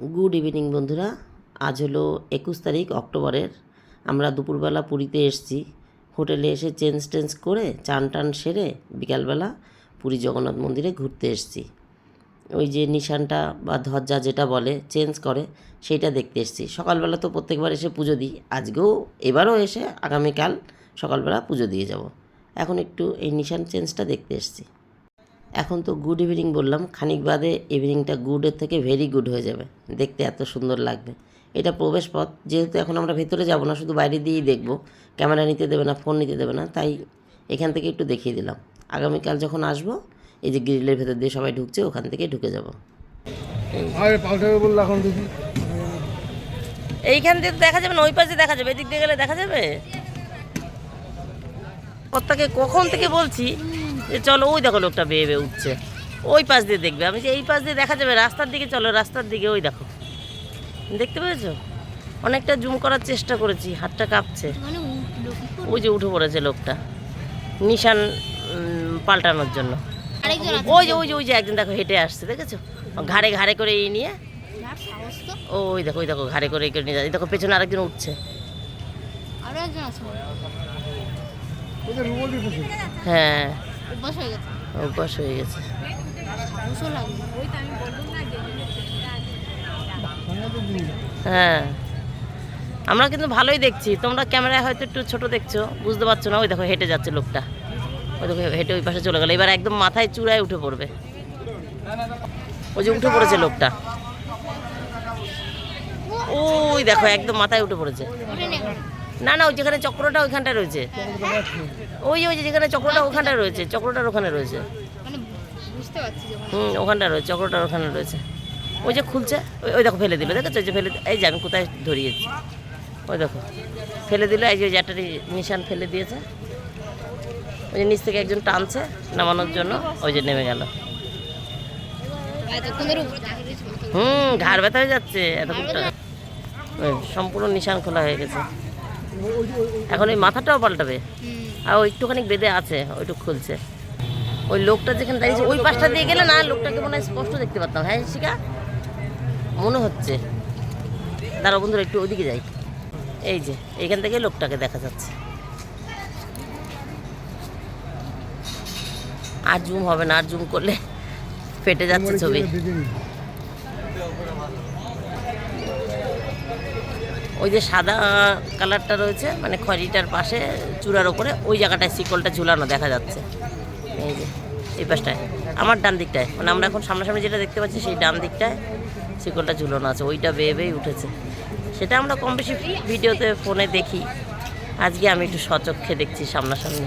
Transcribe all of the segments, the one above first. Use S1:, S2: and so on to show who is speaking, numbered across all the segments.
S1: Good evening বন্ধুরা। আজ হলো একুশ তারিখ, অক্টোবরের। আমরা দুপুরবেলা পুরীতে এসেছি। হোটেলে এসে চেঞ্জ টেঞ্জ করে চান টান সেরে বিকালবেলা পুরী জগন্নাথ মন্দিরে ঘুরতে এসেছি। ওই যে নিশানটা বা ধ্বজা যেটা বলে, চেঞ্জ করে সেইটা দেখতে এসেছি। সকালবেলা তো প্রত্যেকবার এসে পুজো দিই। আজকেও এবারও এসে আগামীকাল সকালবেলা পুজো দিয়ে যাব। এখন একটু এই নিশান চেঞ্জটা দেখতে এসেছি। এখন তো গুড ইভিনিং বললাম খানিক বাদে ইভিনিংটা গুডের থেকে ভেরি গুড হয়ে যাবে। দেখতে এত সুন্দর লাগবে। এটা প্রবেশ পথ যেহেতু এখন আমরা ভেতরে যাব না শুধু বাইরে দিয়েই দেখব। ক্যামেরা নিতে দেবে না ফোন নিতে দেবে না তাই এখান থেকে একটু দেখিয়ে দিলাম। আগামীকাল যখন আসব এই যে গ্রিলের ভেতর দিয়ে সবাই ঢুকছে ওখান থেকে ঢুকে যাব।
S2: আরে পাল্টাবে বলল এখন দেখি।
S1: এইখান দিয়ে তো দেখা যাবে না ওই পাশে দেখা যাবে এদিক দিয়ে গেলে দেখা যাবে? কর্তাকে কখন থেকে বলছি? যে চলো ওই দেখো লোকটা বেয়ে বেয়ে উঠছে। ওই পাশ দিয়ে দেখবে। আমি যে এই পাশ দিয়ে দেখা যাবে রাস্তার দিকে চলো রাস্তার দিকে ওই দেখো। দেখতে পেয়েছ? অনেকটা জুম করার চেষ্টা করেছি হাতটা কাঁপছে।
S3: মানে?
S1: ওই যে উঠে পড়েছে লোকটা নিশান পাল্টানোর জন্য।
S3: আরেকজন
S1: ওই যে ওই যে ওই যে একজন দেখো হেঁটে আসছে দেখেছ? ঘাড়ে ঘাড়ে করে এই নিয়ে। ওই দেখো ওই দেখো ঘাড়ে করে এই করে নিয়ে যাচ্ছে। এই দেখো পেছনে আরেকজন উঠছে। হ্যাঁ।
S3: অভ্যাস হয়ে গেছে।
S1: অভ্যাস হয়ে গেছে। হ্যাঁ। আমরা কিন্তু ভালোই দেখছি। তোমরা ক্যামেরায় হয়তো একটু ছোট দেখছ বুঝতে পারছ না। ওই দেখো হেঁটে যাচ্ছে লোকটা। ওই দেখো হেঁটে ওই পাশে চলে গেল। এবার একদম মাথায় চূড়ায় উঠে পড়বে। ওই যে উঠে পড়েছে লোকটা। ওই দেখো একদম মাথায় উঠে পড়েছে।
S3: নে
S1: না ওই যেখানে চক্রটা ওইখানটায় রয়েছে। ওই ওই যেখানে চক্রটা ওখানটায় রয়েছে চক্রটার ওখানে রয়েছে।
S3: মানে বুঝতে পারছি
S1: হুম ওখানটা রয়েছে চক্রটার ওখানে রয়েছে। ওই যে খুলছে ওই ওই দেখো ফেলে দিল দেখেছ? যে ফেলে এই যে আমি কোথায় ধরিয়েছি? ওই দেখো ফেলে দিল এই যে ওই একটা নিশান ফেলে দিয়েছে। ওই যে নিচ থেকে একজন টানছে নামানোর জন্য ওই যে নেমে গেল।
S3: এতক্ষণ
S1: হুম ঘাড় ব্যথা হয়ে যাচ্ছে এতক্ষণটা ওই সম্পূর্ণ নিশান খোলা হয়ে গেছে। এখন ওই মাথাটাও পাল্টাবে। আর ওই একটুখানি বেঁধে আছে ওইটুক খুলছে। ওই লোকটা যেখানে দাঁড়িয়েছে ওই পাশটা দিয়ে গেলে না লোকটাকে মনে হয় স্পষ্ট দেখতে পারতাম। হ্যাঁ শিকা মনে হচ্ছে। দাঁড়াও বন্ধুরা একটু ওইদিকে যাই। এই যে এইখান থেকে লোকটাকে দেখা যাচ্ছে। আর জুম হবে না আর জুম করলে ফেটে যাচ্ছে ছবি
S2: দেখে নি
S1: ওই যে সাদা কালারটা রয়েছে মানে খড়িটার পাশে চূড়ার ওপরে ওই জায়গাটায় শিকলটা ঝুলানো দেখা যাচ্ছে। এই যে এই পাশটায়। আমার ডান দিকটায় মানে আমরা এখন সামনাসামনি যেটা দেখতে পাচ্ছি সেই ডান দিকটায় শিকলটা ঝুলানো আছে ওইটা বেয়ে বেয়ে উঠেছে। সেটা আমরা কম বেশি ভিডিওতে ফোনে দেখি। আজকে আমি একটু সচক্ষে দেখছি সামনাসামনি।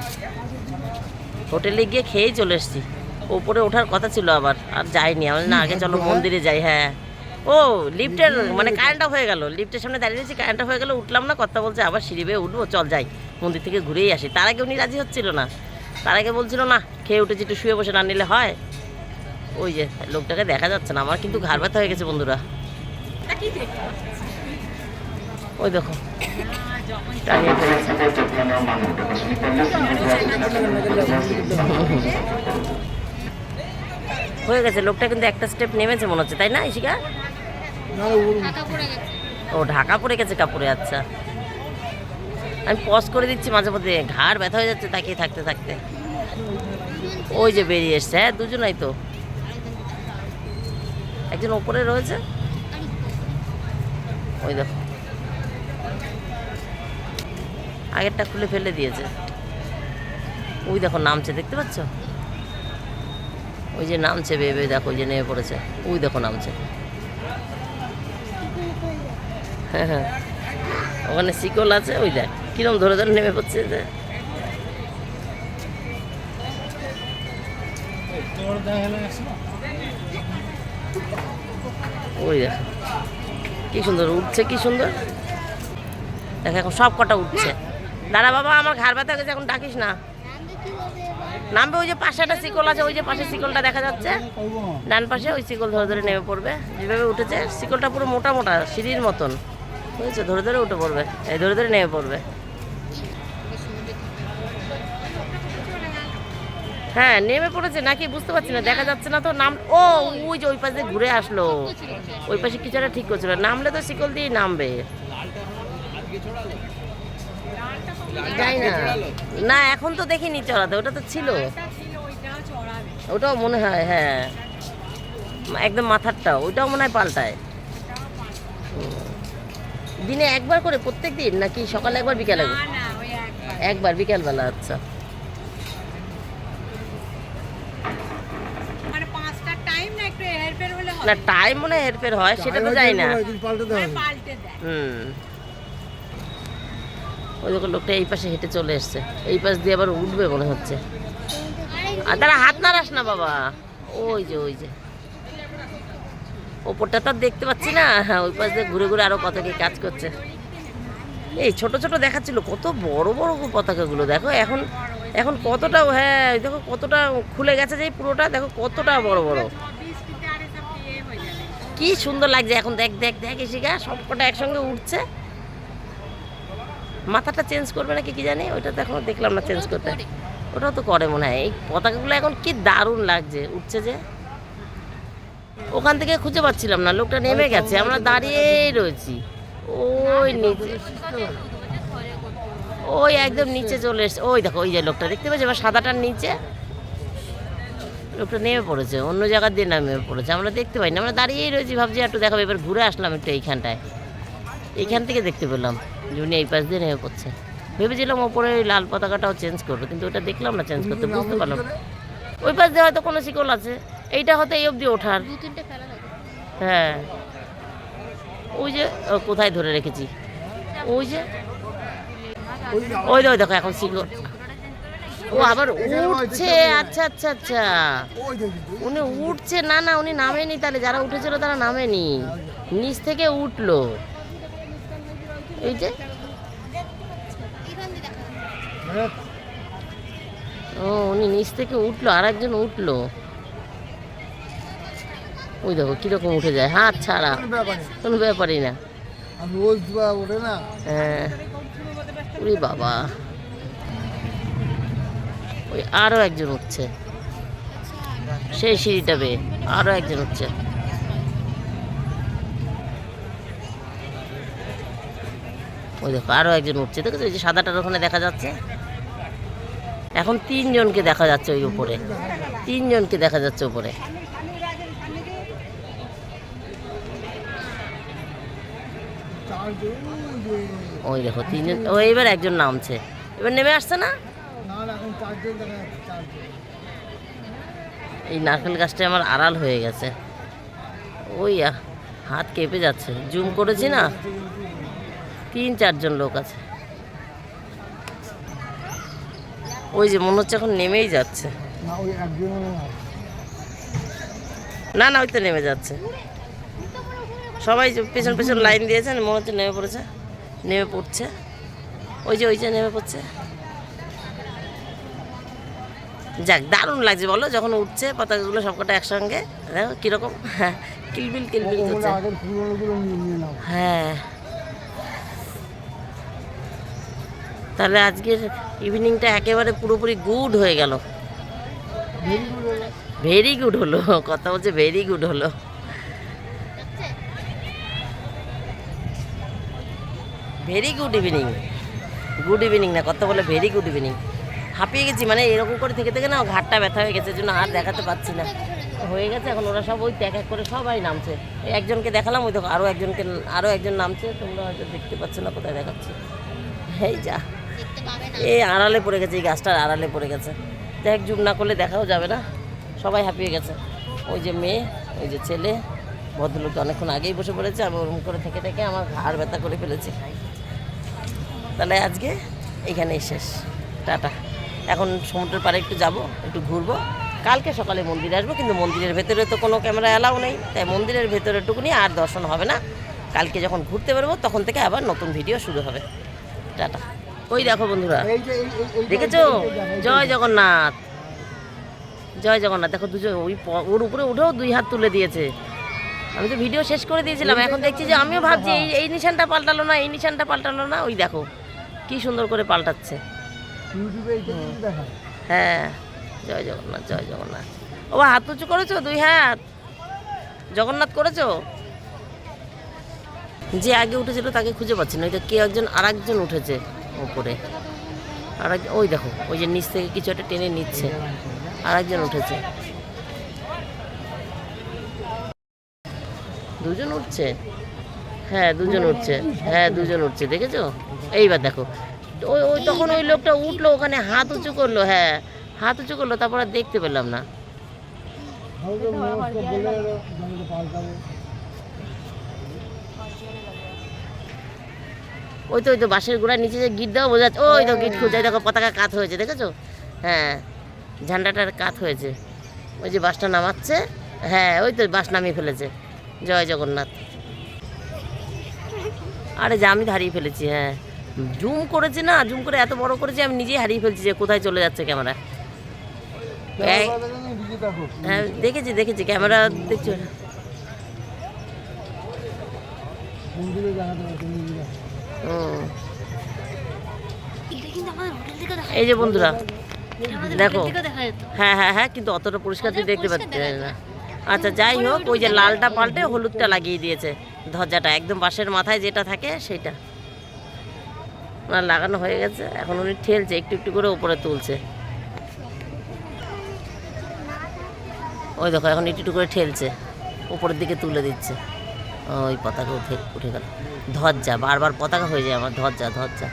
S1: হোটেলে গিয়ে খেয়েই চলে এসেছি। ওপরে ওঠার কথা ছিল আবার আর যাইনি। আমি না আগে চলো মন্দিরে যাই হ্যাঁ। ও লিফটের মানে কারেন্ট অফ হয়ে গেল। লিফটের সামনে দাঁড়িয়ে রয়েছি কারেন্ট অফ হয়ে গেল, উঠলাম না, কথা বলছে, আবার সিঁড়ি বেয়ে উঠবো, চল যাই। মন্দির থেকে ঘুরেই আসি। তার আগে উনি রাজি হচ্ছিল না। তার আগে বলছিল, না, খেয়ে উঠেছি, একটু শুয়ে বসে, না নিলে হয়? ওই যে, লোকটাকে দেখা যাচ্ছে না, আমার কিন্তু ঘাড় ব্যথা হয়ে গেছে, বন্ধুরা। ওই দেখো। হয়ে গেছে, লোকটা কিন্তু একটা স্টেপ নেমেছে মনে হচ্ছে, তাই না ইশিকা ও, ঢাকা পড়ে গেছে কাপড়ে আচ্ছা। আমি পজ করে দিচ্ছি মাঝে মধ্যে, ঘাড় ব্যথা হয়ে যাচ্ছে, তাকিয়ে থাকতে থাকতে। ওই যে বেরিয়ে এসছে হ্যাঁ দুজনাই তো। একজন ওপরে রয়েছে? ওই দেখো। আগেরটা খুলে ফেলে দিয়েছে। ওই দেখো, নামছে, দেখতে পাচ্ছ? ওই যে নামছে বেবে দেখো যে নেমে পড়েছে। ওই দেখো নামছে। হ্যাঁ হ্যাঁ। ওখানে শিকল আছে, ওই দেখ। কিরম ধরে ধরে নেমে পড়ছে ওই দেখ। কি সুন্দর, উঠছে কি সুন্দর? দেখ, এখন সব কটা উঠছে। দাঁড়া বাবা, আমার ঘাড় ব্যথা এখন ডাকিস না। নামবে ওই যে পাশে একটা শিকল আছে, ওই যে পাশে শিকলটা দেখা যাচ্ছে। ডান পাশে ওই শিকল ধরে ধরে নেমে পড়বে। যেভাবে উঠেছে, শিকলটা পুরো মোটা মোটা, সিঁড়ির মতন। বুঝেছ? ধরে ধরে উঠে পড়বে। এই ধরে ধরে নেমে পড়বে। হ্যাঁ নেমে পড়েছে নাকি বুঝতে পারছি না, দেখা যাচ্ছে না তো নাম ও, ওই যে ওই পাশে দিয়ে ঘুরে আসলো। ওই পাশে কিছু একটা ঠিক করছিল। নামলে তো শিকল দিয়েই নামবে। যাই না? না এখন তো দেখিনি চড়াতে ওটা তো ছিল। ওটাও মনে হয় হ্যাঁ। একদম মাথারটা ওইটাও মনে হয় পাল্টায়। দিনে একবার করে প্রত্যেক দিন নাকি সকালে একবার বিকালে? একবার? একবার বিকালবেলা আচ্ছা।
S4: মানে না একটু হেরফের হলে হবে?
S1: না টাইম মনে হয় হেরফের হয় সেটা তো যাই না।
S4: দেয়।
S1: হুম। ওই দেখো লোকটা এই পাশে হেঁটে চলে এসছে। এই পাশ দিয়ে আবার উঠবে মনে হচ্ছে। আর তারা হাত নাড়াস না বাবা। ওই যে ওই যে। ওপরটা তো দেখতে পাচ্ছি না। হ্যাঁ ওই পাশ দিয়ে ঘুরে ঘুরে আরও কত কি কাজ করছে। এই ছোট ছোট দেখাচ্ছিল, কত বড় বড় পতাকাগুলো। দেখো এখন এখন কতটা হ্যাঁ দেখো কতটা খুলে গেছে যে পুরোটা। দেখো কতটা বড় বড়। কি সুন্দর লাগছে। এখন দেখ দেখ দেখ এসিকা সবকটা একসঙ্গে উঠছে। মাথাটা চেঞ্জ করবে নাকি কি জানি? ওইটা তো এখনও দেখলাম না চেঞ্জ করতে। ওটাও তো করে মনে হয়। এই পতাকাগুলো এখন কি দারুণ লাগছে। উঠছে যে। ওখান থেকে খুঁজে পাচ্ছিলাম না। লোকটা নেমে গেছে। আমরা দাঁড়িয়েই রয়েছি। ওই নিচে। ওই একদম নিচে চলে এসছে ওই দেখো, ওই যে লোকটা। দেখতে পাচ্ছি এবার সাদাটার নিচে। লোকটা নেমে পড়েছে। অন্য জায়গার দিয়ে নেমে পড়েছে। আমরা দেখতে পাই না আমরা দাঁড়িয়েই রয়েছি। ভাবছি একটু দেখাবো। এবার ঘুরে আসলাম একটু এইখানটায়। এইখান থেকে দেখতে পেলাম। উনি এই পাশ দিয়ে নেমে পড়ছে। ভেবেছিলাম ওপরে ওই লাল পতাকাটাও চেঞ্জ করব কিন্তু ওটা দেখলাম না চেঞ্জ করতে বুঝতে পারলাম না। ওই পাশ দিয়ে হয়তো কোনো শিকল আছে এইটা হয়তো এই অবধি ওঠার। হ্যাঁ। ওই যে ও, কোথায় ধরে রেখেছি? ওই যে ওই যে ওই দেখো এখন শিকল। ও আবার উঠছে আচ্ছা আচ্ছা আচ্ছা। উনি উঠছে না না উনি নামেনি তাহলে যারা উঠেছিল তারা নামেনি। নিচ থেকে উঠল। এই যে। ও উনি নিচ থেকে উঠল আর একজন উঠল। ওই দেখো কীরকম উঠে যায়। হাত ছাড়া।
S2: কোনো
S1: ব্যাপারই না।
S2: বা
S1: হ্যাঁ। উরি বাবা। ওই আরও একজন উঠছে। সেই সিঁড়িটা বেয়ে। আরও একজন উঠছে। ওই দেখো আরও একজন উঠছে, দেখেছ? ওই যে সাদাটার ওখানে দেখা যাচ্ছে। এখন তিনজনকে দেখা যাচ্ছে ওই উপরে। তিনজনকে দেখা যাচ্ছে উপরে।
S2: ওই
S1: দেখো, তিনজন, ও, এবার একজন নামছে। এবার নেমে আসছে না? এই নারকেল গাছটা আমার আড়াল হয়ে গেছে। ওই হাত কেঁপে যাচ্ছে। জুম করেছি না? তিন চারজন লোক আছে। ওই যে মনে হচ্ছে এখন নেমেই যাচ্ছে।
S2: না
S1: না ওই তো নেমে যাচ্ছে। সবাই পেছন পেছন লাইন দিয়েছেন মনে হচ্ছে নেমে পড়েছে। নেমে পড়ছে। ওই যে ওই যে নেমে পড়ছে। যাক দারুণ লাগছে বলো যখন উঠছে পতাকাগুলো সবকটা একসঙ্গে। দেখো কীরকম। হ্যাঁ কিলবিল কিলবিল
S2: হয় আগের পুরোনোগুলো নিয়ে নিয়ে নাও
S1: হ্যাঁ তাহলে আজকের ইভিনিংটা একেবারে পুরোপুরি গুড হয়ে গেল।
S2: ভেরি গুড
S1: হলো, কথা বলছে ভেরি গুড হলো। Very good evening good evening না, কথা বলে ভেরি গুড ইভিনিং হাঁপিয়ে গেছি মানে এরকম করে থেকে থেকে না ঘাটটা ব্যথা হয়ে গেছে জন্য আর দেখাতে পাচ্ছি না। হয়ে গেছে এখন, ওরা সব ওই এক এক করে সবাই নামছে। একজনকে দেখালাম, ওই দেখো আরও একজনকে আরও একজন নামছে, তোমরা হয়তো দেখতে পাচ্ছ না, কোথায় দেখাচ্ছি। এই যা। এই আড়ালে পড়ে গেছে, এই গাছটার আড়ালে পড়ে গেছে। দেখ, জুম না করলে দেখাও যাবে না। সবাই হাঁপিয়ে গেছে। ওই যে মেয়ে, ওই যে ছেলে ভদ্রলোক অনেকক্ষণ আগেই বসে পড়েছে, আমি ওরকম করে থেকে থেকে আমার হাড় ব্যথা করে ফেলেছি। তাহলে আজকে এখানেই শেষ। টাটা। এখন সমুদ্রের পাড়ে একটু যাব, একটু ঘুরবো। কালকে সকালে মন্দিরে আসব, কিন্তু মন্দিরের ভেতরে তো কোনো ক্যামেরা অ্যালাউ নেই। তাই মন্দিরের ভেতরেটুকুনি আর দর্শন হবে না। কালকে যখন ঘুরতে বেরোবো, তখন থেকে আবার নতুন ভিডিও শুরু হবে। টাটা। ওই দেখো বন্ধুরা। দেখেছ? জয় জগন্নাথ। জয় জগন্নাথ। দেখো দুজন ওই ওর উপরে উঠেও দুই হাত তুলে দিয়েছে। আমি তো ভিডিও শেষ করে দিয়েছিলাম। এখন দেখছি যে আমিও ভাবছি এই এই নিশানটা পাল্টালো না এই নিশানটা পাল্টালো না। ওই দেখো কি সুন্দর করে পাল্টাচ্ছে। হ্যাঁ জয় জগন্নাথ জয় জগন্নাথ। ও হাত উঁচু করেছ? দুই হাত। জগন্নাথ করেছ? যে আগে উঠেছিল তাকে খুঁজে পাচ্ছি না। ওই তো কে একজন আর একজন উঠেছে। ওপরে আর ওই দেখো, ওই যে নিচ থেকে কিছু একটা টেনে নিচ্ছে। আর একজন উঠেছে। দুজন উঠছে? হ্যাঁ দুজন উঠছে। হ্যাঁ দুজন উঠছে, দেখেছ? এইবার দেখো। ওই ওই তখন ওই লোকটা উঠল, ওখানে হাত উঁচু করল হ্যাঁ হাত উঁচু করল, তারপর দেখতে পেলাম না
S2: হয়তো নমস্কার বলে এলো জমিতে পাল্টাবো
S1: ওই তো ওই তো বাঁশের গোড়ার নিচে যে গিট দেওয়া বোঝা যাচ্ছে ওই তো গিট খুঁজে দেখো পতাকা কাত হয়েছে দেখেছ? হ্যাঁ ঝান্ডাটার কাত হয়েছে। ওই যে বাসটা নামাচ্ছে হ্যাঁ ওই তো বাস নামিয়ে ফেলেছে। জয় জগন্নাথ। আরে যে আমি হারিয়ে ফেলেছি হ্যাঁ। জুম করেছি না জুম করে এত বড় করেছি আমি নিজেই হারিয়ে ফেলছি যে কোথায় চলে যাচ্ছে ক্যামেরা। হ্যাঁ দেখেছি দেখেছি ক্যামেরা দেখছ। এই যে বন্ধুরা দেখো। হ্যাঁ হ্যাঁ হ্যাঁ কিন্তু অতটা পরিষ্কার দেখতে পাচ্ছি না আচ্ছা যাই হোক ওই যে লালটা পাল্টে হলুদটা লাগিয়ে দিয়েছে ধ্বজাটা একদম বাঁশের মাথায় যেটা থাকে সেটা। ওনার লাগানো হয়ে গেছে এখন উনি ঠেলছে একটু একটু করে উপরে তুলছে। ওই দেখো এখন একটু একটু করে ঠেলছে উপরের দিকে তুলে দিচ্ছে। ওই পতাকা উঠে উঠে গেল। ধজ্জা বারবার পতাকা হয়ে যায় আমার ধজ্জা ধজ্জা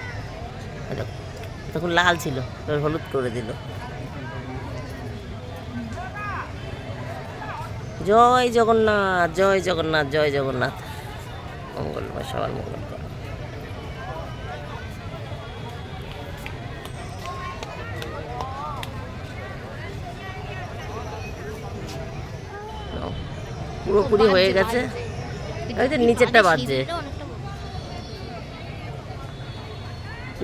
S1: তখন লাল ছিল হলুদ করে দিল। জয় জগন্নাথ জয় জগন্নাথ জয় জগন্নাথ। মঙ্গলবার সবার মঙ্গল। পুরোপুরি হয়ে গেছে। নিচেরটা বাজছে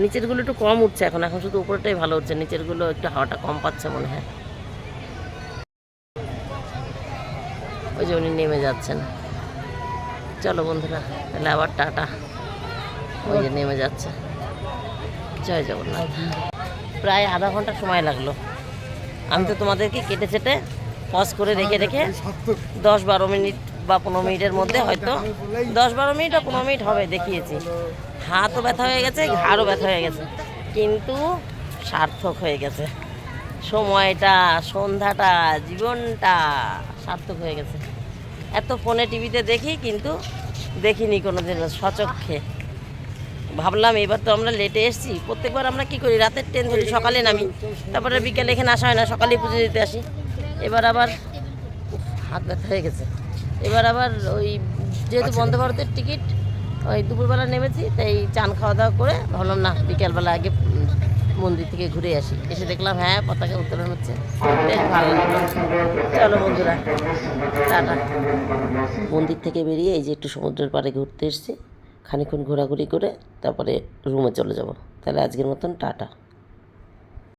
S1: নিচেরগুলো একটু কম উঠছে এখন এখন শুধু উপরটাই ভালো উঠছে নিচেরগুলো একটু হাওয়াটা কম পাচ্ছে মনে হয়। ওই যে উনি নেমে যাচ্ছেন। চলো বন্ধুরা তাহলে আবার টাটা। ওই যে নেমে যাচ্ছে। জয় জগন্নাথ। প্রায় আধা ঘণ্টা সময় লাগল। আমি তো তোমাদেরকে কেটে চেটে পজ করে রেখে রেখে দশ বারো মিনিট বা পনেরো মিনিটের মধ্যে হয়তো দশ বারো মিনিট বা পনেরো মিনিট হবে, দেখিয়েছি। হাতও ব্যথা হয়ে গেছে, ঘাড়ও ব্যথা হয়ে গেছে। কিন্তু সার্থক হয়ে গেছে। সময়টা, সন্ধ্যাটা, জীবনটা সার্থক হয়ে গেছে। এত ফোনে টিভিতে দেখি, কিন্তু দেখিনি কোনো দিন সচক্ষে। ভাবলাম এবার তো আমরা লেটে এসেছি। প্রত্যেকবার আমরা কি করি? রাতের ট্রেন ধরি, সকালে নামি। তারপরে বিকেলে এখানে আসা হয় না, সকালেই পুজো দিতে আসি। এবার আবার হাত ব্যথা হয়ে গেছে। এবার আবার ওই যেহেতু বন্দে ভারতের টিকিট ওই দুপুরবেলা নেমেছি তাই চান খাওয়া দাওয়া করে ভাবলাম না বিকেলবেলা আগে মন্দির থেকে ঘুরে আসি। এসে দেখলাম হ্যাঁ পতাকা উত্তোলন হচ্ছে। বেশ ভালো লাগল। চলো বন্ধুরা টাটা। মন্দির থেকে বেরিয়ে এই যে একটু সমুদ্রের পাড়ে ঘুরতে এসেছি। খানিক্ষণ ঘোরাঘুরি করে তারপরে রুমে চলে যাব। তাহলে আজকের মতন টাটা।